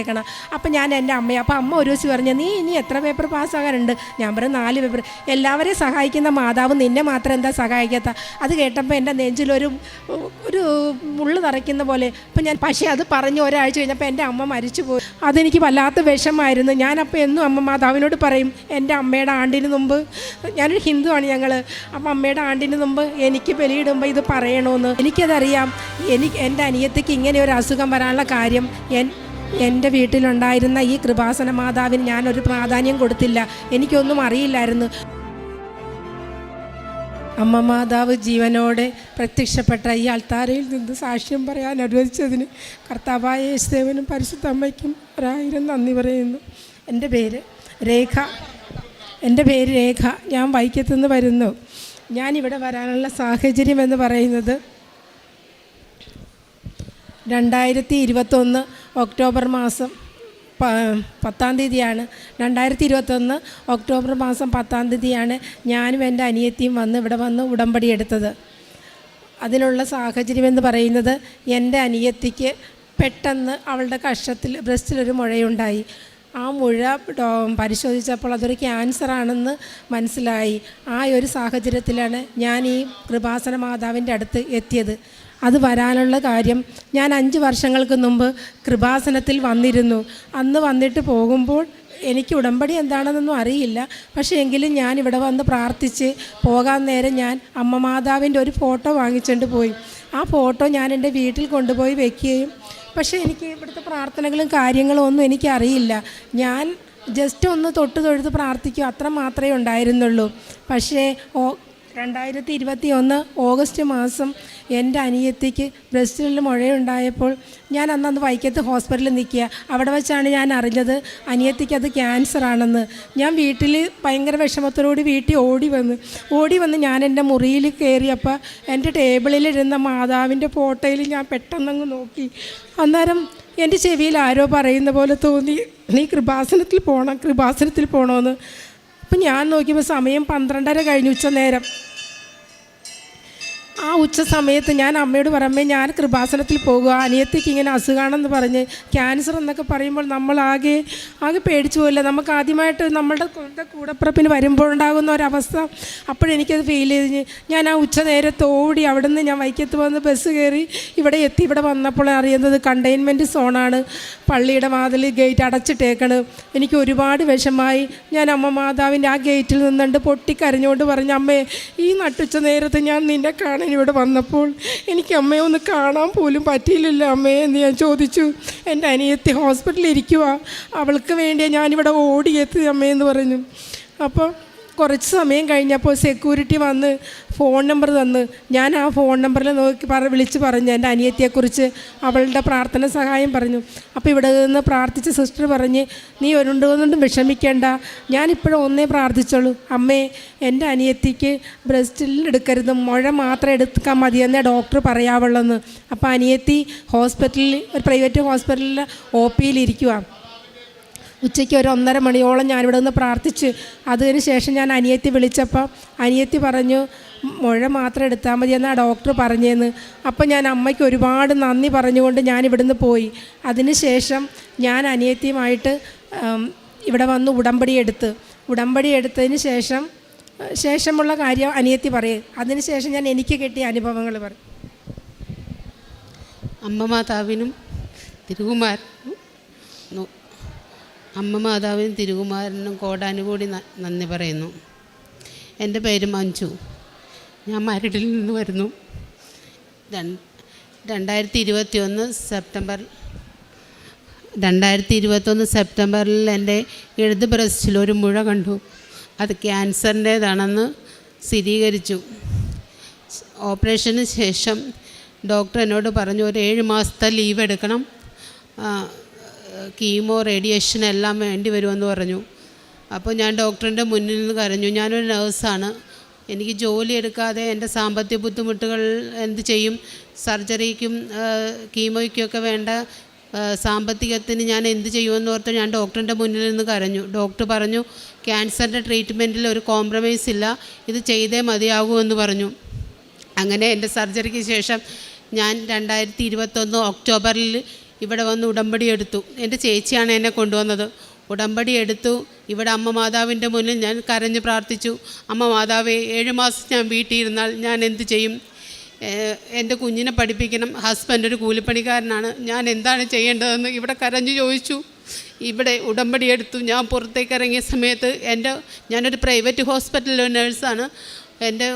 കേൾക്കണം. അപ്പം ഞാൻ എന്റെ അമ്മയെ അപ്പം അമ്മ ഒരു ദിവസം പറഞ്ഞു നീ ഇനി എത്ര പേപ്പർ പാസ്സാകാറുണ്ട് ഞാൻ പറഞ്ഞു നാല് പേപ്പർ എല്ലാവരെയും സഹായിക്കുന്ന മാതാവ് നിന്നെ മാത്രം എന്താ സഹായിക്കാത്ത? അത് കേട്ടപ്പോൾ എന്റെ നെഞ്ചിലൊരു ഒരു മുള്ളു നിറയ്ക്കുന്ന പോലെ. അപ്പം ഞാൻ പക്ഷേ അത് പറഞ്ഞ് ഒരാഴ്ച കഴിഞ്ഞപ്പോൾ എന്റെ അമ്മ മരിച്ചു പോയി. അതെനിക്ക് വല്ലാത്ത വിഷമായിരുന്നു ഞാനപ്പോൾ എന്നും അമ്മ മാതാവിനോട് പറയും എന്റെ അമ്മയുടെ ആണ്ടിന് മുമ്പ് ഞാനൊരു ഹിന്ദുവാണ് ഞങ്ങൾ അപ്പം അമ്മയുടെ ആണ്ടിന് മുമ്പ് എനിക്ക് ബലിയിടുമ്പോൾ ഇത് പറയണമെന്ന് എനിക്കതറിയാം. എനിക്ക് എന്റെ അനിയത്തിക്ക് ഇങ്ങനെ ഒരു അസുഖം വരാനുള്ള കാര്യം എൻ എന്റെ വീട്ടിലുണ്ടായിരുന്ന ഈ കൃപാസന മാതാവിന് ഞാനൊരു പ്രാധാന്യം കൊടുത്തില്ല. എനിക്കൊന്നും അറിയില്ലായിരുന്നു. അമ്മ മാതാവ് ജീവനോടെ പ്രത്യക്ഷപ്പെട്ട ഈ അൾത്താരയിൽ നിന്ന് സാക്ഷ്യം പറയാൻ അനുവദിച്ചതിന് കർത്താവായ യേശുദേവനും പരിശുദ്ധ അമ്മയ്ക്കും ഒരായിരം നന്ദി പറയുന്നു. എന്റെ പേര് രേഖ. എന്റെ പേര് രേഖ. ഞാൻ വൈക്കത്തുനിന്ന് വരുന്നു. ഞാനിവിടെ വരാനുള്ള സാഹചര്യം എന്ന് പറയുന്നത് രണ്ടായിരത്തി ഇരുപത്തൊന്ന് ഒക്ടോബർ മാസം പത്താം തീയതിയാണ്. രണ്ടായിരത്തി ഇരുപത്തൊന്ന് ഒക്ടോബർ മാസം പത്താം തീയതിയാണ് ഞാനും എന്റെ അനിയത്തിയും വന്ന് ഇവിടെ വന്ന് ഉടമ്പടി എടുത്തത്. അതിനുള്ള സാഹചര്യം എന്ന് പറയുന്നത് എന്റെ അനിയത്തിക്ക് പെട്ടെന്ന് അവളുടെ കഷത്തിൽ ബ്രസ്റ്റിലൊരു മുഴയുണ്ടായി. ആ മുഴ പരിശോധിച്ചപ്പോൾ അതൊരു ക്യാൻസർ ആണെന്ന് മനസ്സിലായി. ആ ഒരു സാഹചര്യത്തിലാണ് ഞാൻ ഈ കൃപാസന മാതാവിന്റെ അടുത്ത് എത്തിയത്. അത് വരാനുള്ള കാര്യം ഞാൻ അഞ്ച് വർഷങ്ങൾക്ക് മുമ്പ് കൃപാസനത്തിൽ വന്നിരുന്നു. അന്ന് വന്നിട്ട് പോകുമ്പോൾ എനിക്ക് ഉടമ്പടി എന്താണെന്നൊന്നും അറിയില്ല. പക്ഷേ എങ്കിലും ഞാൻ ഇവിടെ വന്ന് പ്രാർത്ഥിച്ച് പോകാൻ നേരം ഞാൻ അമ്മ മാതാവിന്റെ ഒരു ഫോട്ടോ വാങ്ങിച്ചുകൊണ്ട് പോയി. ആ ഫോട്ടോ ഞാൻ എന്റെ വീട്ടിൽ കൊണ്ടുപോയി വെക്കുകയും പക്ഷേ എനിക്ക് ഇവിടുത്തെ പ്രാർത്ഥനകളും കാര്യങ്ങളും ഒന്നും എനിക്കറിയില്ല. ഞാൻ ജസ്റ്റ് ഒന്ന് തൊട്ട് തൊഴുത് പ്രാർത്ഥിക്കും. അത്ര മാത്രമേ ഉണ്ടായിരുന്നുള്ളൂ. പക്ഷേ രണ്ടായിരത്തി ഇരുപത്തി ഒന്ന് ഓഗസ്റ്റ് മാസം എന്റെ അനിയത്തിക്ക് ബ്രസ്റ്റിൽ മുഴയുണ്ടായപ്പോൾ ഞാൻ അന്നന്ന് വൈക്കത്ത് ഹോസ്പിറ്റലിൽ നിൽക്കുക. അവിടെ വെച്ചാണ് ഞാൻ അറിഞ്ഞത് അനിയത്തിക്ക് അത് ക്യാൻസർ ആണെന്ന്. ഞാൻ വീട്ടിൽ ഭയങ്കര വിഷമത്തോടുകൂടി വീട്ടിൽ ഓടി വന്ന് ഓടി വന്ന് ഞാൻ എന്റെ മുറിയിൽ കയറിയപ്പോൾ എന്റെ ടേബിളിലിരുന്ന മാതാവിന്റെ ഫോട്ടോയിൽ ഞാൻ പെട്ടെന്നങ്ങ് നോക്കി. അന്നേരം എന്റെ ചെവിയിൽ ആരോ പറയുന്ന പോലെ തോന്നി നീ കൃപാസനത്തിൽ പോകണം കൃപാസനത്തിൽ പോകണമെന്ന് അപ്പം ഞാൻ നോക്കിയപ്പോൾ സമയം പന്ത്രണ്ടര കഴിഞ്ഞു ഉച്ച നേരം. ആ ഉച്ച സമയത്ത് ഞാൻ അമ്മയോട് പറയുമ്പോൾ ഞാൻ കൃപാസനത്തിൽ പോകുക അനിയത്തേക്ക് ഇങ്ങനെ അസുഖമാണെന്ന് പറഞ്ഞ് ക്യാൻസർ എന്നൊക്കെ പറയുമ്പോൾ നമ്മൾ ആകെ പേടിച്ചു പോയില്ല നമുക്ക് ആദ്യമായിട്ട് നമ്മളുടെ കൂടെ വരുമ്പോൾ വരുമ്പോഴുണ്ടാകുന്ന ഒരവസ്ഥ അപ്പോഴെനിക്കത് ഫീൽ ചെയ്ത് ഞാൻ ആ ഉച്ച നേരത്ത് ഓടി അവിടെ നിന്ന് ഞാൻ വൈക്കത്ത് വന്ന് ബസ് കയറി ഇവിടെ എത്തി. ഇവിടെ വന്നപ്പോൾ അറിയുന്നത് കണ്ടെയ്ൻമെന്റ് സോണാണ് പള്ളിയുടെ വാതിൽ ഗേറ്റ് അടച്ചിട്ടേക്കണ്. എനിക്ക് ഒരുപാട് വിഷമായി ഞാൻ അമ്മ മാതാവിന്റെ ആ ഗേറ്റിൽ നിന്നുണ്ട് പൊട്ടിക്കരഞ്ഞുകൊണ്ട് പറഞ്ഞു അമ്മേ ഈ നട്ടുച്ച നേരത്ത് ഞാൻ നിന്നെ കാണാൻ ഇവിടെ വന്നപ്പോൾ എനിക്ക് അമ്മയെ ഒന്ന് കാണാൻ പോലും പറ്റിയില്ലല്ലോ അമ്മയെ എന്ന് ഞാൻ ചോദിച്ചു. എന്റെ അനിയത്തി ഹോസ്പിറ്റലിൽ ഇരിക്കുക അവൾക്ക് വേണ്ടിയാണ് ഞാനിവിടെ ഓടിയെത്തി അമ്മയെന്ന് പറഞ്ഞു. അപ്പോൾ കുറച്ച് സമയം കഴിഞ്ഞപ്പോൾ സെക്യൂരിറ്റി വന്ന് ഫോൺ നമ്പർ തന്ന്. ഞാൻ ആ ഫോൺ നമ്പറിൽ നോക്കി പറ വിളിച്ച് പറഞ്ഞു. എന്റെ അനിയത്തിയെക്കുറിച്ച് അവളുടെ പ്രാർത്ഥന സഹായം പറഞ്ഞു. അപ്പോൾ ഇവിടെ നിന്ന് പ്രാർത്ഥിച്ച സിസ്റ്റർ പറഞ്ഞ് നീ ഒരുണ്ടൊന്നും വിഷമിക്കേണ്ട. ഞാനിപ്പോഴും ഒന്നേ പ്രാർത്ഥിച്ചോളൂ. അമ്മേ എന്റെ അനിയത്തിക്ക് ബ്രസ്റ്റിൽ എടുക്കരുത്. മുഴ മാത്രം എടുക്കാൻ മതിയെന്നേ ഡോക്ടർ പറയാവുള്ളെന്ന്. അപ്പോൾ അനിയത്തി ഹോസ്പിറ്റലിൽ ഒരു പ്രൈവറ്റ് ഹോസ്പിറ്റലിൽ ഒ പിയിൽ ഉച്ചയ്ക്ക് ഒരു ഒന്നര മണിയോളം ഞാനിവിടെ നിന്ന് പ്രാർത്ഥിച്ച് അതിന് ശേഷം ഞാൻ അനിയത്തി വിളിച്ചപ്പോൾ അനിയത്തി പറഞ്ഞു മുഴ മാത്രം എടുത്താൽ മതി എന്നാ ഡോക്ടർ പറഞ്ഞേന്ന്. അപ്പം ഞാൻ അമ്മയ്ക്ക് ഒരുപാട് നന്ദി പറഞ്ഞുകൊണ്ട് ഞാൻ ഇവിടുന്ന് പോയി. അതിന് ശേഷം ഞാൻ അനിയത്തിയുമായിട്ട് ഇവിടെ വന്ന് ഉടമ്പടി എടുത്ത്. ഉടമ്പടി എടുത്തതിന് ശേഷം ശേഷമുള്ള കാര്യം അനിയത്തി പറയും. അതിന് ശേഷം ഞാൻ എനിക്ക് കിട്ടിയ അനുഭവങ്ങൾ പറയും. അമ്മ മാതാവിനും തിരുകുമാരനും നു- അമ്മ മാതാവിനും തിരുകുമാരനും കോടാനുകൂടി നന്ദി പറയുന്നു. എന്റെ പേര് മഞ്ജു. ഞാൻ മരടിൽ നിന്ന് വരുന്നു. രണ്ട് രണ്ടായിരത്തി ഇരുപത്തി ഒന്ന് സെപ്റ്റംബർ രണ്ടായിരത്തി ഇരുപത്തൊന്ന് സെപ്റ്റംബറിൽ എന്റെ ഇടത് ബ്രസ്റ്റിൽ ഒരു മുഴ കണ്ടു. അത് ക്യാൻസറിന്റേതാണെന്ന് സ്ഥിരീകരിച്ചു. ഓപ്പറേഷന് ശേഷം ഡോക്ടർ എന്നോട് പറഞ്ഞു ഒരു ഏഴ് മാസത്തെ ലീവ് എടുക്കണം കീമോ റേഡിയേഷൻ എല്ലാം വേണ്ടി വരുമെന്ന് പറഞ്ഞു. അപ്പോൾ ഞാൻ ഡോക്ടറിന്റെ മുന്നിൽ നിന്ന് കരഞ്ഞു. ഞാനൊരു നേഴ്സാണ്. എനിക്ക് ജോലി എടുക്കാതെ എന്റെ സാമ്പത്തിക ബുദ്ധിമുട്ടുകൾ എന്ത് ചെയ്യും? സർജറിക്കും കീമോയ്ക്കൊക്കെ വേണ്ട സാമ്പത്തികത്തിന് ഞാൻ എന്ത് ചെയ്യുമെന്ന് ഓർത്ത് ഞാൻ ഡോക്ടറിന്റെ മുന്നിൽ നിന്ന് കരഞ്ഞു. ഡോക്ടർ പറഞ്ഞു ക്യാൻസറിന്റെ ട്രീറ്റ്മെന്റിൽ ഒരു കോംപ്രമൈസ് ഇല്ല. ഇത് ചെയ്തേ മതിയാകൂ എന്ന് പറഞ്ഞു. അങ്ങനെ എന്റെ സർജറിക്ക് ശേഷം ഞാൻ രണ്ടായിരത്തി ഇരുപത്തൊന്ന് ഒക്ടോബറിൽ ഇവിടെ വന്ന് ഉടമ്പടി എടുത്തു. എന്റെ ചേച്ചിയാണ് എന്നെ കൊണ്ടുവന്നത്. ഉടമ്പടി എടുത്തു. ഇവിടെ അമ്മ മാതാവിന്റെ മുന്നിൽ ഞാൻ കരഞ്ഞ് പ്രാർത്ഥിച്ചു. അമ്മ മാതാവേ ഏഴ് മാസം ഞാൻ വീട്ടിൽ ഇരുന്നാൽ ഞാൻ എന്ത് ചെയ്യും? എന്റെ കുഞ്ഞിനെ പഠിപ്പിക്കണം. ഹസ്ബൻഡ് ഒരു കൂലിപ്പണിക്കാരനാണ്. ഞാൻ എന്താണ് ചെയ്യേണ്ടതെന്ന് ഇവിടെ കരഞ്ഞു ചോദിച്ചു. ഇവിടെ ഉടമ്പടി എടുത്തു. ഞാൻ പുറത്തേക്ക് ഇറങ്ങിയ സമയത്ത് എന്റെ ഞാനൊരു പ്രൈവറ്റ് ഹോസ്പിറ്റലിലെ നേഴ്സാണ്. എന്റെ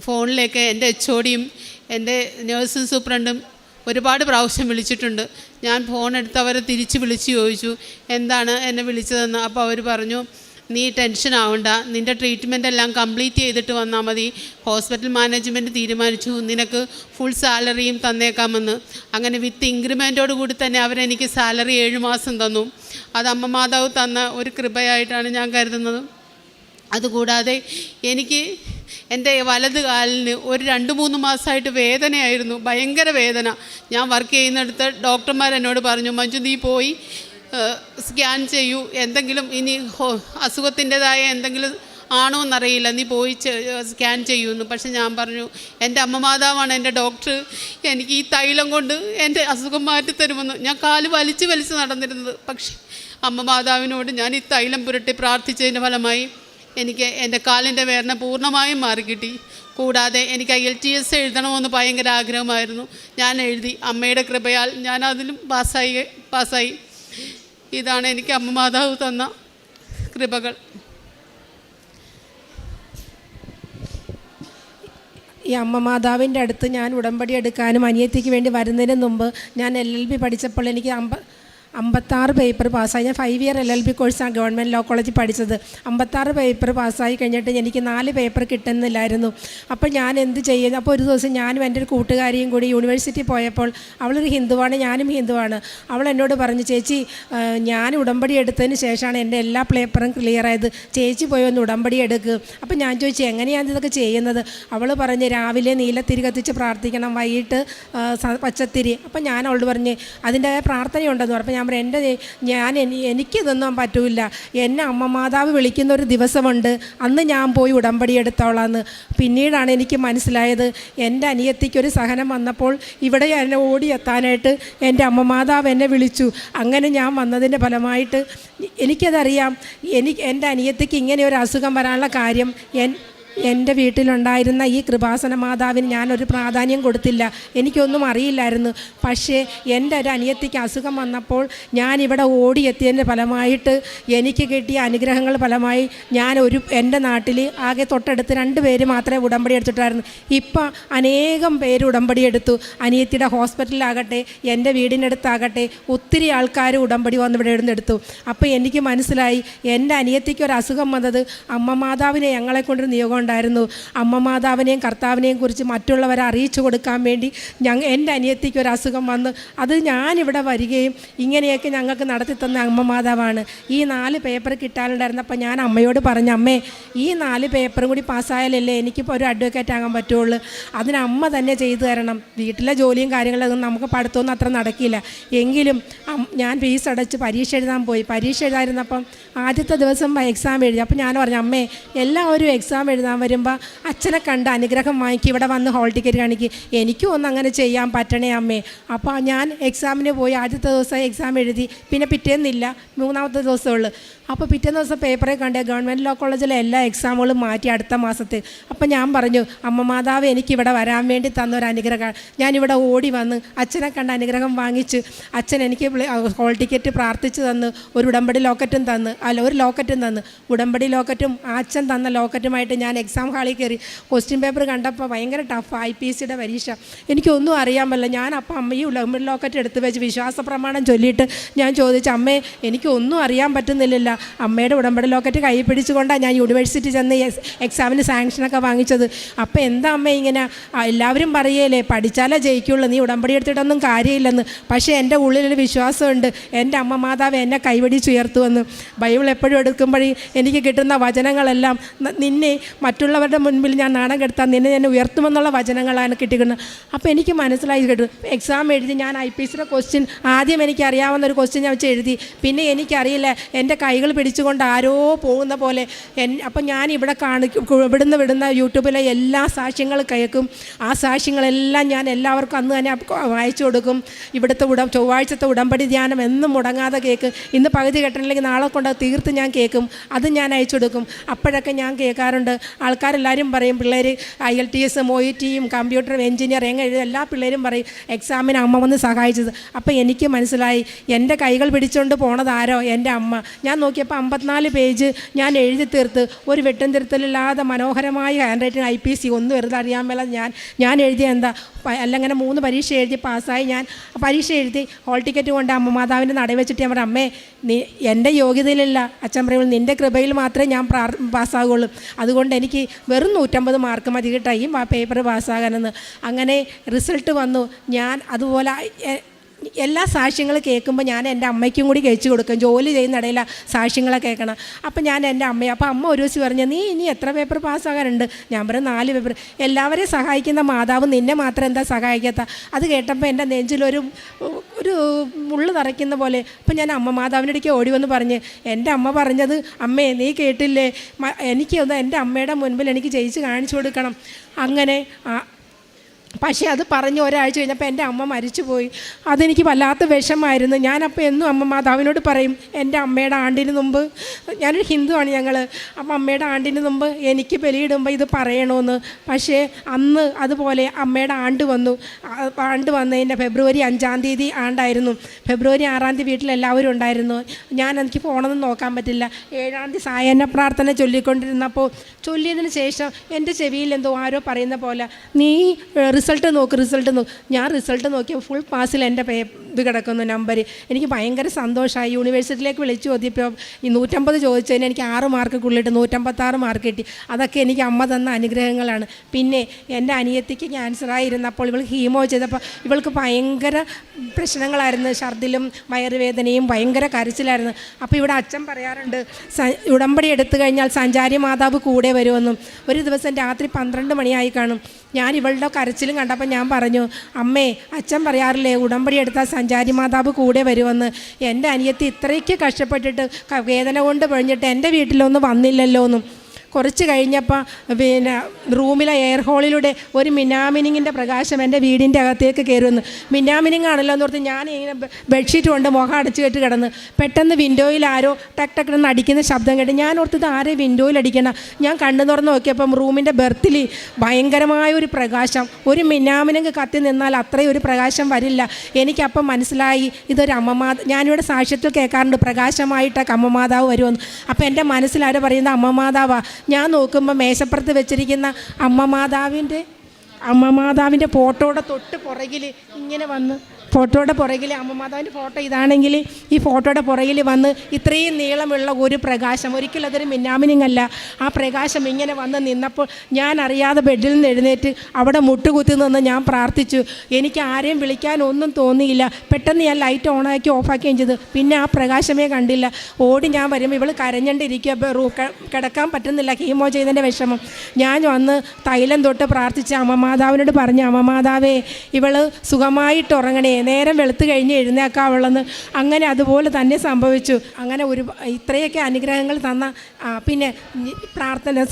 ഫോണിലേക്ക് എന്റെ എച്ച് ഒടിയും എന്റെ നേഴ്സും സൂപ്രണ്ടും ഒരുപാട് പ്രാവശ്യം വിളിച്ചിട്ടുണ്ട്. ഞാൻ ഫോൺ എടുത്ത് അവരെ തിരിച്ച് വിളിച്ച് ചോദിച്ചു എന്താണ് എന്നെ വിളിച്ചതെന്ന്? അപ്പോൾ അവർ പറഞ്ഞു നീ ടെൻഷൻ ആവണ്ട. നിന്റെ ട്രീറ്റ്മെന്റ് എല്ലാം കംപ്ലീറ്റ് ചെയ്തിട്ട് വന്നാൽ മതി. ഹോസ്പിറ്റൽ മാനേജ്മെന്റ് തീരുമാനിച്ചു. നിനക്ക് ഫുൾ സാലറിയും തന്നേക്കാമെന്ന്. അങ്ങനെ വിത്ത് ഇൻക്രിമെന്റോട് കൂടി തന്നെ അവരെനിക്ക് സാലറി ഏഴ് മാസം തന്നു. അത് അമ്മമാതാവ് തന്ന ഒരു കൃപയായിട്ടാണ് ഞാൻ കരുതുന്നത്. അതുകൂടാതെ എനിക്ക് എന്റെ വലത് കാലിന് ഒരു രണ്ട് മൂന്ന് മാസമായിട്ട് വേദനയായിരുന്നു ഭയങ്കര വേദന. ഞാൻ വർക്ക് ചെയ്യുന്നിടത്ത് ഡോക്ടർമാർ എന്നോട് പറഞ്ഞു മഞ്ജു നീ പോയി സ്കാൻ ചെയ്യൂ. എന്തെങ്കിലും ഇനി അസുഖത്തിന്റെതായ എന്തെങ്കിലും ആണോ എന്നറിയില്ല. നീ പോയി സ്കാൻ ചെയ്യുമെന്ന് പക്ഷെ ഞാൻ പറഞ്ഞു എന്റെ അമ്മ മാതാവാണ് എന്റെ ഡോക്ടർ എനിക്ക് ഈ തൈലം കൊണ്ട് എന്റെ അസുഖം മാറ്റിത്തരുമെന്ന് ഞാൻ കാൽ വലിച്ച് വലിച്ച് നടന്നിരുന്നത്. പക്ഷേ അമ്മ മാതാവിനോട് ഞാൻ ഈ തൈലം പുരട്ടി പ്രാർത്ഥിച്ചതിന്റെ ഫലമായി എനിക്ക് എന്റെ കാലിന്റെ വേദന പൂർണമായും മാറിക്കിട്ടി. കൂടാതെ എനിക്ക് ഐ എൽ ടി എസ് എഴുതണമെന്ന് ഭയങ്കര ആഗ്രഹമായിരുന്നു. ഞാൻ എഴുതി അമ്മയുടെ കൃപയാൽ ഞാൻ അതിലും പാസ്സായി പാസ്സായി. ഇതാണ് എനിക്ക് അമ്മ മാതാവ് തന്ന കൃപകൾ. ഈ അമ്മ മാതാവിന്റെ അടുത്ത് ഞാൻ ഉടമ്പടി എടുക്കാനും അനിയത്തിക്ക് വേണ്ടി വരുന്നതിന് മുമ്പ് ഞാൻ എൽ എൽ ബി പഠിച്ചപ്പോൾ എനിക്ക് അമ്പ അമ്പത്താറ് പേപ്പർ പാസ്സായി ഞാൻ five year L L B കോഴ്സാണ് ഗവൺമെന്റ് ലോ കോളേജിൽ പഠിച്ചത്. അമ്പത്താറ് പേപ്പർ പാസ്സായി കഴിഞ്ഞിട്ട് എനിക്ക് നാല് പേപ്പർ കിട്ടുന്നില്ലായിരുന്നു. അപ്പോൾ ഞാൻ എന്ത് ചെയ്യുന്നു? അപ്പോൾ ഒരു ദിവസം ഞാനും എന്റെ ഒരു കൂട്ടുകാരിയും കൂടി യൂണിവേഴ്സിറ്റി പോയപ്പോൾ അവളൊരു ഹിന്ദുവാണ് ഞാനും ഹിന്ദുവാണ്. അവൾ എന്നോട് പറഞ്ഞു ചേച്ചി ഞാൻ ഉടമ്പടി എടുത്തതിന് ശേഷമാണ് എന്റെ എല്ലാ പേപ്പറും ക്ലിയറായത് ചേച്ചി പോയി ഒന്ന് ഉടമ്പടി എടുക്കുക അപ്പോൾ ഞാൻ ചോദിച്ചു എങ്ങനെയാണ് ഇതൊക്കെ ചെയ്യുന്നത്? അവൾ പറഞ്ഞ് രാവിലെ നീലത്തിരി കത്തിച്ച് പ്രാർത്ഥിക്കണം വൈകിട്ട് പച്ചത്തിരി. അപ്പോൾ ഞാൻ അവളോട് പറഞ്ഞ് അതിന്റെ പ്രാർത്ഥനയുണ്ടെന്ന് പറഞ്ഞു. ഞാൻ പറയും എന്റെ ഞാൻ എനിക്ക് എനിക്കിതൊന്നും പറ്റൂല. എന്നെ അമ്മ മാതാവ് വിളിക്കുന്ന ഒരു ദിവസമുണ്ട്. അന്ന് ഞാൻ പോയി ഉടമ്പടി എടുത്തോളാന്ന്. പിന്നീടാണ് എനിക്ക് മനസ്സിലായത് എന്റെ അനിയത്തിക്കൊരു സഹനം വന്നപ്പോൾ ഇവിടെ എന്നെ ഓടിയെത്താനായിട്ട് എന്റെ അമ്മ മാതാവ് എന്നെ വിളിച്ചു. അങ്ങനെ ഞാൻ വന്നതിന്റെ ഫലമായിട്ട് എനിക്കതറിയാം എനിക്ക് എന്റെ അനിയത്തിക്ക് ഇങ്ങനെ ഒരു അസുഖം വരാനുള്ള കാര്യം എൻ എന്റെ വീട്ടിലുണ്ടായിരുന്ന ഈ കൃപാസന മാതാവിന് ഞാനൊരു പ്രാധാന്യം കൊടുത്തില്ല. എനിക്കൊന്നും അറിയില്ലായിരുന്നു. പക്ഷേ എന്റെ ഒരു അനിയത്തിക്ക് അസുഖം വന്നപ്പോൾ ഞാനിവിടെ ഓടിയെത്തിയതിന്റെ ഫലമായിട്ട് എനിക്ക് കിട്ടിയ അനുഗ്രഹങ്ങൾ ഫലമായി ഞാൻ ഒരു എന്റെ നാട്ടിൽ ആകെ തൊട്ടടുത്ത് രണ്ട് പേര് മാത്രമേ ഉടമ്പടി എടുത്തിട്ടായിരുന്നു ഇപ്പം അനേകം പേര് ഉടമ്പടി എടുത്തു. അനിയത്തിയുടെ ഹോസ്പിറ്റലിലാകട്ടെ എന്റെ വീടിനടുത്താകട്ടെ ഒത്തിരി ആൾക്കാർ ഉടമ്പടി വന്ന് ഇവിടെ ഇരുന്ന് എടുത്തു. അപ്പോൾ എനിക്ക് മനസ്സിലായി എന്റെ അനിയത്തിക്ക് ഒരു അസുഖം വന്നത് അമ്മ മാതാവിനെ ഞങ്ങളെ കൊണ്ടൊരു നിയോഗം ഉണ്ടായിരുന്നു. അമ്മ മാതാവിനെയും കർത്താവിനെയും കുറിച്ച് മറ്റുള്ളവരെ അറിയിച്ചു കൊടുക്കാൻ വേണ്ടി ഞങ്ങൾ എന്റെ അനിയത്തിക്ക് ഒരു അസുഖം വന്ന്. അത് ഞാനിവിടെ വരികയും ഇങ്ങനെയൊക്കെ ഞങ്ങൾക്ക് നടത്തി തന്ന അമ്മ മാതാവാണ്. ഈ നാല് പേപ്പർ കിട്ടാനുണ്ടായിരുന്നപ്പോൾ ഞാൻ അമ്മയോട് പറഞ്ഞു അമ്മേ ഈ നാല് പേപ്പറും കൂടി പാസ്സായാലല്ലേ എനിക്കിപ്പോൾ ഒരു അഡ്വക്കേറ്റ് ആകാൻ പറ്റുള്ളൂ. അതിന് അമ്മ തന്നെ ചെയ്തു തരണം. വീട്ടിലെ ജോലിയും കാര്യങ്ങളൊന്നും നമുക്ക് പഠിത്തമൊന്നും അത്ര നടക്കില്ല. എങ്കിലും ഞാൻ ഫീസ് അടച്ച് പരീക്ഷ എഴുതാൻ പോയി. പരീക്ഷ എഴുതാതിരുന്നപ്പം ആദ്യത്തെ ദിവസം എക്സാം എഴുതി. അപ്പോൾ ഞാൻ പറഞ്ഞു അമ്മേ എല്ലാവരും എക്സാം എഴുതാൻ വരുമ്പോൾ അച്ഛനെ കണ്ട് അനുഗ്രഹം വാങ്ങിക്കും ഇവിടെ വന്ന് ഹോൾ ടിക്കറ്റ് കാണിക്കും. എനിക്കും ഒന്നും അങ്ങനെ ചെയ്യാൻ പറ്റണേ അമ്മേ. അപ്പോൾ ഞാൻ എക്സാമിന് പോയി ആദ്യത്തെ ദിവസം എക്സാം എഴുതി. പിന്നെ പിറ്റേന്നില്ല മൂന്നാമത്തെ ദിവസമുള്ളൂ അപ്പോൾ പിറ്റേ ദിവസം പേപ്പറിൽ കണ്ടേ ഗവൺമെന്റ് ലോ കോളേജിലെ എല്ലാ എക്സാമുകളും മാറ്റി അടുത്ത മാസത്തെ. അപ്പോൾ ഞാൻ പറഞ്ഞു അമ്മ മാതാവ് എനിക്കിവിടെ വരാൻ വേണ്ടി തന്ന ഒരു അനുഗ്രഹം ഞാനിവിടെ ഓടി വന്ന് അച്ഛനെ കണ്ട അനുഗ്രഹം വാങ്ങിച്ച് അച്ഛൻ എനിക്ക് ഹോൾ ടിക്കറ്റ് പ്രാർത്ഥിച്ച് തന്ന് ഒരു ഉടമ്പടി ലോക്കറ്റും തന്ന്. അല്ല ഒരു ലോക്കറ്റും തന്ന്. ഉടമ്പടി ലോക്കറ്റും ആച്ചൻ തന്ന ലോക്കറ്റുമായിട്ട് ഞാൻ എക്സാം ഹാളിൽ കയറി. ക്വസ്റ്റ്യൻ പേപ്പർ കണ്ടപ്പോൾ ഭയങ്കര ടഫ് ഐ പി എസ് സിയുടെ പരീക്ഷ. എനിക്കൊന്നും അറിയാൻ പറ്റില്ല. ഞാൻ അപ്പം അമ്മ ഈ ഉടമ്പടി ലോക്കറ്റ് എടുത്ത് വെച്ച് വിശ്വാസ പ്രമാണം ചൊല്ലിയിട്ട് ഞാൻ ചോദിച്ച അമ്മേ എനിക്കൊന്നും അറിയാൻ പറ്റുന്നില്ലല്ല. അമ്മയുടെ ഉടമ്പടി ലോക്കറ്റ് കൈ പിടിച്ചുകൊണ്ടാണ് ഞാൻ യൂണിവേഴ്സിറ്റി ചെന്ന് എക്സാമിന് സാങ്ഷനൊക്കെ വാങ്ങിച്ചത്. അപ്പോൾ എന്താ അമ്മ ഇങ്ങനെ? എല്ലാവരും പറയേലേ പഠിച്ചാലേ ജയിക്കുള്ളൂ. നീ ഉടമ്പടി എടുത്തിട്ടൊന്നും കാര്യമില്ലെന്ന്. പക്ഷേ എന്റെ ഉള്ളിലൊരു വിശ്വാസമുണ്ട്. എന്റെ അമ്മ മാതാവ് എന്നെ കൈപിടിച്ചുയർത്തുമെന്ന് ബൈബിൾ എപ്പോഴും എടുക്കുമ്പോഴേ എനിക്ക് കിട്ടുന്ന വചനങ്ങളെല്ലാം നിന്നെ മറ്റുള്ളവരുടെ മുൻപിൽ ഞാൻ നാണം കെടുത്താൻ നിന്നെ ഞാൻ ഉയർത്തുമെന്നുള്ള വചനങ്ങളാണ് കിട്ടിക്കുന്നത്. അപ്പോൾ എനിക്ക് മനസ്സിലായി കിട്ടും. എക്സാം എഴുതി ഞാൻ ഐ പി എസിലെ ക്വസ്റ്റ്യൻ ആദ്യം എനിക്ക് അറിയാവുന്ന ഒരു ക്വസ്റ്റ്യൻ ഞാൻ വെച്ച് എഴുതി. പിന്നെ എനിക്കറിയില്ല എന്റെ കൈകൾ പിടിച്ചുകൊണ്ട് ആരോ പോകുന്ന പോലെ എൻ അപ്പം ഞാൻ ഇവിടെ കാണിക്കും ഇവിടുന്ന് വിടുന്ന യൂട്യൂബിലെ എല്ലാ സാക്ഷ്യങ്ങൾ കേൾക്കും. ആ സാക്ഷ്യങ്ങളെല്ലാം ഞാൻ എല്ലാവർക്കും അന്ന് തന്നെ വായിച്ചു കൊടുക്കും. ഇവിടുത്തെ ഉട ചൊവ്വാഴ്ചത്തെ ഉടമ്പടി ധ്യാനം എന്നും മുടങ്ങാതെ കേൾക്ക്. ഇന്ന് പകുതി കെട്ടണില്ലെങ്കിൽ നാളെ കൊണ്ട് തീർത്ത് ഞാൻ കേൾക്കും അത് ഞാൻ അയച്ചു കൊടുക്കും. അപ്പോഴൊക്കെ ഞാൻ കേൾക്കാറുണ്ട്. ആൾക്കാരെല്ലാവരും പറയും പിള്ളേർ ഐ എൽ ടി എസും ഒ ഇ ടിയും കമ്പ്യൂട്ടറും എഞ്ചിനീയർ എങ്ങനെ എഴുതും? എല്ലാ പിള്ളേരും പറയും എക്സാമിന് അമ്മ വന്ന് സഹായിച്ചത്. അപ്പോൾ എനിക്ക് മനസ്സിലായി എന്റെ കൈകൾ പിടിച്ചുകൊണ്ട് പോണതാരോ എന്റെ അമ്മ? ഞാൻ നോക്കിയപ്പോൾ അമ്പത്തിനാല് പേജ് ഞാൻ എഴുതി തീർത്ത്. ഒരു വെട്ടും തിരുത്തലില്ലാതെ മനോഹരമായ handwriting I P C ഒന്നും വെറുതെ അറിയാൻ മേല ഞാൻ ഞാൻ എഴുതിയ എന്താ അല്ലങ്ങനെ മൂന്ന് പരീക്ഷ എഴുതി പാസ്സായി ഞാൻ പരീക്ഷ എഴുതി ഹോൾ ടിക്കറ്റ് കൊണ്ട് അമ്മ മാതാവിന്റെ വെച്ചിട്ട് ഞാൻ പറഞ്ഞു അമ്മേ നീ എന്റെ യോഗ്യതയിലല്ല അച്ഛൻ പറയുമ്പോൾ നിന്റെ കൃപയിൽ മാത്രമേ ഞാൻ പ്രാർ പാസ്സാകുള്ളൂ അതുകൊണ്ട് എനിക്ക് വെറും നൂറ്റമ്പത് മാർക്ക് മതി കിട്ടായി ആ പേപ്പർ പാസ്സാകാനെന്ന്. അങ്ങനെ റിസൾട്ട് വന്നു. ഞാൻ അതുപോലെ എല്ലാ സാക്ഷ്യങ്ങൾ കേൾക്കുമ്പോൾ ഞാൻ എന്റെ അമ്മയ്ക്കും കൂടി കഴിച്ചു കൊടുക്കും. ജോലി ചെയ്യുന്ന ഇടയിൽ സാക്ഷ്യങ്ങളെ കേൾക്കണം. അപ്പം ഞാൻ എന്റെ അമ്മയെ അപ്പം അമ്മ ഒരു ദിവസം പറഞ്ഞു നീ ഇനി എത്ര പേപ്പർ പാസ്സാകാനുണ്ട് ഞാൻ പറയും നാല് പേപ്പർ എല്ലാവരെയും സഹായിക്കുന്ന മാതാവ് നിന്നെ മാത്രം എന്താ സഹായിക്കാത്ത? അത് കേട്ടപ്പോൾ എന്റെ നെഞ്ചിലൊരു ഒരു മുള്ളു തറയ്ക്കുന്ന പോലെ. അപ്പം ഞാൻ അമ്മ മാതാവിന്റെ ഇടയ്ക്ക് ഓടി വന്ന് പറഞ്ഞ് എന്റെ അമ്മ പറഞ്ഞത് അമ്മേ നീ കേട്ടില്ലേ? എനിക്ക് ഒന്ന് എന്റെ അമ്മയുടെ മുൻപിൽ എനിക്ക് ജയിച്ച് കാണിച്ചു കൊടുക്കണം. അങ്ങനെ പക്ഷേ അത് പറഞ്ഞ് ഒരാഴ്ച കഴിഞ്ഞപ്പോൾ എന്റെ അമ്മ മരിച്ചുപോയി. അതെനിക്ക് വല്ലാത്ത വിഷമായിരുന്നു ഞാനപ്പോൾ എന്നും അമ്മ മാതാവിനോട് പറയും എന്റെ അമ്മയുടെ ആണ്ടിന് മുമ്പ് ഞാനൊരു ഹിന്ദുവാണ് ഞങ്ങൾ അപ്പം അമ്മയുടെ ആണ്ടിന് മുമ്പ് എനിക്ക് ബലിയിടുമ്പോൾ ഇത് പറയണമെന്ന് പക്ഷേ അന്ന് അതുപോലെ അമ്മയുടെ ആണ്ട് വന്നു. ആണ്ട് വന്നതിന്റെ ഫെബ്രുവരി അഞ്ചാം തീയതി ആണ്ടായിരുന്നു. ഫെബ്രുവരി ആറാം തീയതി വീട്ടിലെല്ലാവരും ഉണ്ടായിരുന്നു. ഞാൻ എനിക്ക് ഫോണൊന്നും നോക്കാൻ പറ്റില്ല. ഏഴാം തീയതി സായന്ന പ്രാർത്ഥന ചൊല്ലിക്കൊണ്ടിരുന്നപ്പോൾ ചൊല്ലിയതിന് ശേഷം എന്റെ ചെവിയിൽ എന്തോ ആരോ പറയുന്ന പോലെ നീ റിസൾട്ട് നോക്ക് റിസൾട്ട് നോക്ക്. ഞാൻ റിസൾട്ട് നോക്കിയപ്പോൾ ഫുൾ പാസ്സിൽ എന്റെ പേ ഇത് കിടക്കുന്നു നമ്പർ എനിക്ക് ഭയങ്കര സന്തോഷമായി. യൂണിവേഴ്സിറ്റിയിലേക്ക് വിളിച്ചു ചോദിയപ്പോൾ ഈ നൂറ്റമ്പത് ചോദിച്ചതിന് എനിക്ക് ആറ് മാർക്ക് കൊള്ളിട്ട് നൂറ്റമ്പത്താറ് മാർക്ക് കിട്ടി. അതൊക്കെ എനിക്ക് അമ്മ തന്ന അനുഗ്രഹങ്ങളാണ്. പിന്നെ എന്റെ അനിയത്തിക്ക് ക്യാൻസറായിരുന്നപ്പോൾ ഇവൾ ഹീമോ ചെയ്തപ്പോൾ ഇവൾക്ക് ഭയങ്കര പ്രശ്നങ്ങളായിരുന്നു. ഛർദിലും വയറുവേദനയും ഭയങ്കര കരച്ചിലായിരുന്നു. അപ്പോൾ ഇവിടെ അച്ഛൻ പറയാറുണ്ട് ഉടമ്പടി എടുത്തു കഴിഞ്ഞാൽ സഞ്ചാരി മാതാവ് കൂടെ വരുമെന്നും. ഒരു ദിവസം രാത്രി പന്ത്രണ്ട് മണിയായി കാണും. ഞാൻ ഇവളുടെ കരച്ചിലും കണ്ടപ്പോൾ ഞാൻ പറഞ്ഞു അമ്മേ അച്ഛൻ പറയാറില്ലേ ഉടമ്പടി എടുത്താൽ സഞ്ചാരി മാതാവ് കൂടെ വരുമെന്ന് എന്റെ അനിയത്തി ഇത്രയ്ക്ക് കഷ്ടപ്പെട്ടിട്ട് വേദന കൊണ്ട് പിഴഞ്ഞിട്ട് എന്റെ വീട്ടിലൊന്നും വന്നില്ലല്ലോ എന്നും കുറച്ച് കഴിഞ്ഞപ്പോൾ പിന്നെ റൂമിലെ എയർ ഹോളിലൂടെ ഒരു മിനാമിനിങ്ങിന്റെ പ്രകാശം എന്റെ വീടിന്റെ അകത്തേക്ക് കയറുമെന്ന് മിനാമിനിങ് ആണല്ലോ എന്ന് ഓർത്ത് ഞാൻ ഇങ്ങനെ ബെഡ്ഷീറ്റ് കൊണ്ട് മുഖം അടച്ചു കെട്ട് കിടന്ന്. പെട്ടെന്ന് വിൻഡോയിൽ ആരോ ടക്ക് ടക്ക് എന്ന് അടിക്കുന്ന ശബ്ദം കേട്ട് ഞാൻ ഓർത്തത് ആരെ വിൻഡോയിൽ അടിക്കണം? ഞാൻ കണ്ണു തുറന്ന് നോക്കിയപ്പം റൂമിന്റെ ബെർത്തിൽ ഭയങ്കരമായ ഒരു പ്രകാശം. ഒരു മിനാമിനിങ് കത്തി നിന്നാൽ അത്രയും ഒരു പ്രകാശം വരില്ല. എനിക്കപ്പം മനസ്സിലായി ഇതൊരു അമ്മമാ ഞാനിവിടെ സാക്ഷ്യത്തിൽ കേൾക്കാറുണ്ട്. പ്രകാശമായിട്ടൊക്കെ അമ്മമാതാവ് വരുമെന്ന്. അപ്പോൾ എന്റെ മനസ്സിലാരോ പറയുന്നത് അമ്മമാതാവാ. ഞാൻ നോക്കുമ്പോൾ മേശപ്പുറത്ത് വെച്ചിരിക്കുന്ന അമ്മമാതാവിന്റെ അമ്മമാതാവിന്റെ ഫോട്ടോയുടെ തൊട്ട് പുറകിൽ ഇങ്ങനെ വന്ന് ഫോട്ടോയുടെ പുറകിൽ അമ്മമാതാവിന്റെ ഫോട്ടോ ഇതാണെങ്കിൽ ഈ ഫോട്ടോയുടെ പുറകിൽ വന്ന് ഇത്രയും നീളമുള്ള ഒരു പ്രകാശം ഒരിക്കലും അതൊരു മിന്നാമിനിങ് അല്ല ആ പ്രകാശം ഇങ്ങനെ വന്ന് നിന്നപ്പോൾ ഞാൻ അറിയാതെ ബെഡിൽ നിന്ന് എഴുന്നേറ്റ് അവിടെ മുട്ടുകുത്തി നിന്ന് ഞാൻ പ്രാർത്ഥിച്ചു. എനിക്ക് ആരെയും വിളിക്കാനൊന്നും തോന്നിയില്ല. പെട്ടെന്ന് ഞാൻ ലൈറ്റ് ഓണാക്കി ഓഫാക്കുകയും ചെയ്തു. പിന്നെ ആ പ്രകാശമേ കണ്ടില്ല. ഓടി ഞാൻ വരുമ്പോൾ ഇവൾ കരഞ്ഞണ്ടിരിക്കുക റൂ കിടക്കാൻ പറ്റുന്നില്ല. കീമോ ചെയ്തതിന്റെ വിഷമം. ഞാൻ വന്ന് തൈലം തൊട്ട് പ്രാർത്ഥിച്ച അമ്മമാതാവിനോട് പറഞ്ഞു അമ്മമാതാവേ ഇവൾ സുഖമായിട്ട് ഉറങ്ങണേ. നേരം വെളുത്ത് കഴിഞ്ഞ് എഴുന്നേക്കാവുള്ളെന്ന് അങ്ങനെ അതുപോലെ തന്നെ സംഭവിച്ചു. അങ്ങനെ ഒരു ഇത്രയൊക്കെ അനുഗ്രഹങ്ങൾ തന്ന പിന്നെ പ്രാർത്ഥന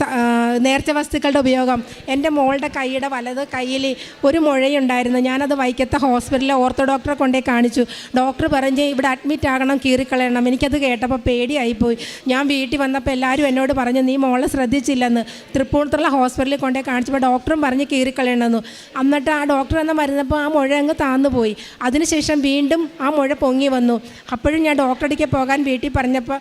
നേർച്ച വസ്തുക്കളുടെ ഉപയോഗം. എന്റെ മോളുടെ കൈയുടെ വലത് കയ്യിൽ ഒരു മുഴയുണ്ടായിരുന്നു. ഞാനത് വൈക്കത്തെ ഹോസ്പിറ്റലിലെ ഓർത്തോ ഡോക്ടറെ കൊണ്ടേ കാണിച്ചു. ഡോക്ടർ പറഞ്ഞ് ഇവിടെ അഡ്മിറ്റ് ആകണം കീറിക്കളയണം. എനിക്കത് കേട്ടപ്പോൾ പേടിയായിപ്പോയി. ഞാൻ വീട്ടിൽ വന്നപ്പോൾ എല്ലാവരും എന്നോട് പറഞ്ഞു നീ മോളെ ശ്രദ്ധിച്ചില്ലെന്ന്. തൃപ്പൂണിത്തുള്ള ഹോസ്പിറ്റലിൽ കൊണ്ടേ കാണിച്ചപ്പോൾ ഡോക്ടറും പറഞ്ഞ് കീറിക്കളയണമെന്ന്. എന്നിട്ട് ആ ഡോക്ടർ എന്ന മരുന്നപ്പോൾ ആ മുഴ അങ്ങ് താന്നു പോയി അതിനുശേഷം വീണ്ടും ആ മുഴ പൊങ്ങി വന്നു. അപ്പോഴും ഞാൻ ഡോക്ടറടിക്ക് പോകാൻ വീട്ടിൽ പറഞ്ഞപ്പോൾ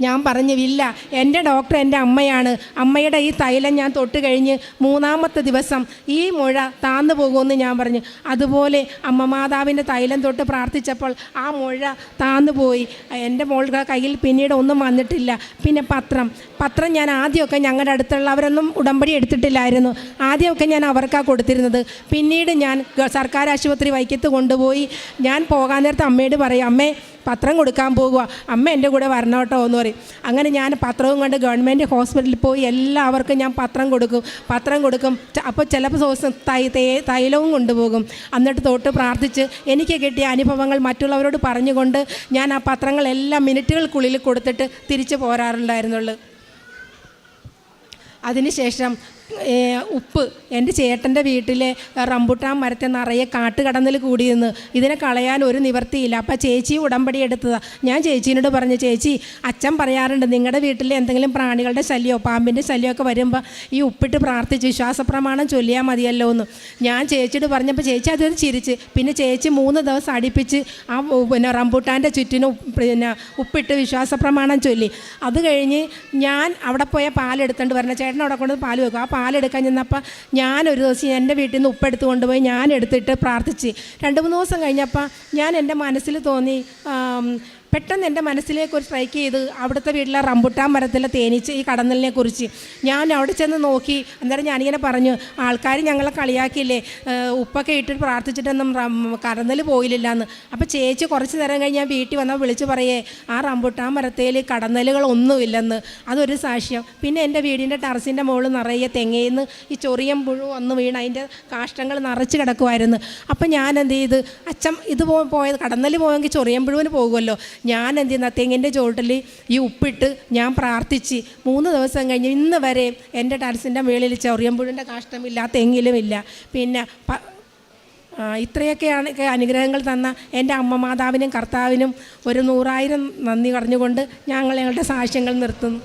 ഞാൻ പറഞ്ഞു ഇല്ല എന്റെ ഡോക്ടർ എന്റെ അമ്മയാണ്. അമ്മയുടെ ഈ തൈലം ഞാൻ തൊട്ട് കഴിഞ്ഞ് മൂന്നാമത്തെ ദിവസം ഈ മുഴ താന്നു പോകുമെന്ന് ഞാൻ പറഞ്ഞു. അതുപോലെ അമ്മ മാതാവിന്റെ തൈലം തൊട്ട് പ്രാർത്ഥിച്ചപ്പോൾ ആ മുഴ താന്നു പോയി. എന്റെ മോളുടെ കയ്യിൽ പിന്നീട് ഒന്നും വന്നിട്ടില്ല. പിന്നെ പത്രം. പത്രം ഞാൻ ആദ്യമൊക്കെ ഞങ്ങളുടെ അടുത്തുള്ളവരൊന്നും ഉടമ്പടി എടുത്തിട്ടില്ലായിരുന്നു. ആദ്യമൊക്കെ ഞാൻ അവർക്കാണ് കൊടുത്തിരുന്നത്. പിന്നീട് ഞാൻ സർക്കാർ ആശുപത്രി വൈക്കത്ത് കൊണ്ടുപോയി. ഞാൻ പോകാൻ നേരത്തെ അമ്മയോട് പറയും അമ്മേ പത്രം കൊടുക്കാൻ പോകുക അമ്മ എന്റെ കൂടെ വരണോട്ടോ എന്ന് പറയും. അങ്ങനെ ഞാൻ പത്രവും കൊണ്ട് ഗവൺമെന്റ് ഹോസ്പിറ്റലിൽ പോയി എല്ലാവർക്കും ഞാൻ പത്രം കൊടുക്കും. പത്രം കൊടുക്കും. അപ്പോൾ ചിലപ്പോൾ ദിവസം തൈ തൈലവും കൊണ്ടുപോകും. എന്നിട്ട് തൊട്ട് പ്രാർത്ഥിച്ച് എനിക്ക് കിട്ടിയ അനുഭവങ്ങൾ മറ്റുള്ളവരോട് പറഞ്ഞുകൊണ്ട് ഞാൻ ആ പത്രങ്ങളെല്ലാം മിനിറ്റുകൾക്കുള്ളിൽ കൊടുത്തിട്ട് തിരിച്ചു പോരാറുണ്ടായിരുന്നുള്ളൂ. അതിനുശേഷം ഉപ്പ്. എന്റെ ചേട്ടന്റെ വീട്ടിലെ റംബുട്ടാൻ മരത്തെ നിറയെ കാട്ടുകടന്നിൽ കൂടിയെന്ന് ഇതിനെ കളയാൻ ഒരു നിവർത്തിയില്ല അപ്പം ചേച്ചി ഉടമ്പടി എടുത്തതാണ് ഞാൻ ചേച്ചീനോട് പറഞ്ഞു ചേച്ചി അച്ഛൻ പറയാറുണ്ട് നിങ്ങളുടെ വീട്ടിലെ എന്തെങ്കിലും പ്രാണികളുടെ ശല്യമോ പാമ്പിന്റെ ശല്യമൊക്കെ വരുമ്പോൾ ഈ ഉപ്പിട്ട് പ്രാർത്ഥിച്ച് വിശ്വാസപ്രമാണം ചൊല്ലിയാൽ മതിയല്ലോ എന്ന് ഞാൻ ചേച്ചിയോട് പറഞ്ഞപ്പോൾ ചേച്ചി അത് ചിരിച്ച് പിന്നെ ചേച്ചി മൂന്ന് ദിവസം അടുപ്പിച്ച് ആ പിന്നെ റംബൂട്ടാന്റെ ചുറ്റിന് പിന്നെ ഉപ്പിട്ട് വിശ്വാസപ്രമാണം ചൊല്ലി. അത് കഴിഞ്ഞ് ഞാൻ അവിടെ പോയ പാലെടുത്തുകൊണ്ട് വരണം. ചേട്ടൻ അവിടെ കൊണ്ട് പാൽ വെക്കും. ആ പാലെടുക്കാൻ ചെന്നപ്പോൾ ഞാനൊരു ദിവസം എന്റെ വീട്ടിൽ നിന്ന് ഉപ്പെടുത്ത് കൊണ്ടുപോയി ഞാൻ എടുത്തിട്ട് പ്രാർത്ഥിച്ച്. രണ്ട് മൂന്ന് ദിവസം കഴിഞ്ഞപ്പോൾ ഞാൻ എന്റെ മനസ്സിൽ തോന്നി പെട്ടെന്ന് എന്റെ മനസ്സിലേക്ക് ഒരു സ്ട്രൈക്ക് ചെയ്ത് അവിടുത്തെ വീട്ടിലെ റംബുട്ടാൻ മരത്തിലെ തേനീച്ച ഈ കടന്നലിനെ കുറിച്ച് ഞാൻ അവിടെ ചെന്ന് നോക്കി. അന്നേരം ഞാനിങ്ങനെ പറഞ്ഞു ആൾക്കാർ ഞങ്ങളെ കളിയാക്കിയില്ലേ? ഉപ്പൊക്കെ ഇട്ടിട്ട് പ്രാർത്ഥിച്ചിട്ടൊന്നും കടന്നൽ പോയില്ല എന്ന് അപ്പോൾ ചേച്ചി കുറച്ച് നേരം കഴിഞ്ഞ് ഞാൻ വീട്ടിൽ വന്നാൽ വിളിച്ച് പറയേ ആ റംബുട്ടാൻ മരത്തേൽ കടന്നലുകളൊന്നുമില്ലെന്ന് അതൊരു സാക്ഷ്യം. പിന്നെ എന്റെ വീടിന്റെ ടെറസിന്റെ മുകളിൽ നിറയെ തെങ്ങയിന്ന് ഈ ചൊറിയം പുഴു വന്ന് വീണ് അതിന്റെ കാഷ്ടങ്ങൾ നിറച്ച് കിടക്കുമായിരുന്നു അപ്പം ഞാൻ എന്ത് ചെയ്ത് അച്ഛൻ ഇത് പോയത് കടന്നൽ പോയെങ്കിൽ ചൊറിയം പുഴുവിന് പോകുമല്ലോ. ഞാൻ എന്ത് ചെയ്യുന്ന തെങ്ങിന്റെ ചോട്ടിൽ ഈ ഉപ്പിട്ട് ഞാൻ പ്രാർത്ഥിച്ച് മൂന്ന് ദിവസം കഴിഞ്ഞ് ഇന്ന് വരെ എന്റെ ടെറസിന്റെ മുകളിൽ ചൊറിയം പുഴുവിന്റെ കാഷ്ടമില്ല തെങ്ങിലും ഇല്ല. പിന്നെ ഇത്രയൊക്കെയാണ് അനുഗ്രഹങ്ങൾ തന്ന എന്റെ അമ്മ മാതാവിനും കർത്താവിനും ഒരു നൂറായിരം നന്ദി പറഞ്ഞുകൊണ്ട് ഞങ്ങൾ ഞങ്ങളുടെ സാക്ഷ്യങ്ങൾ നിർത്തുന്നു.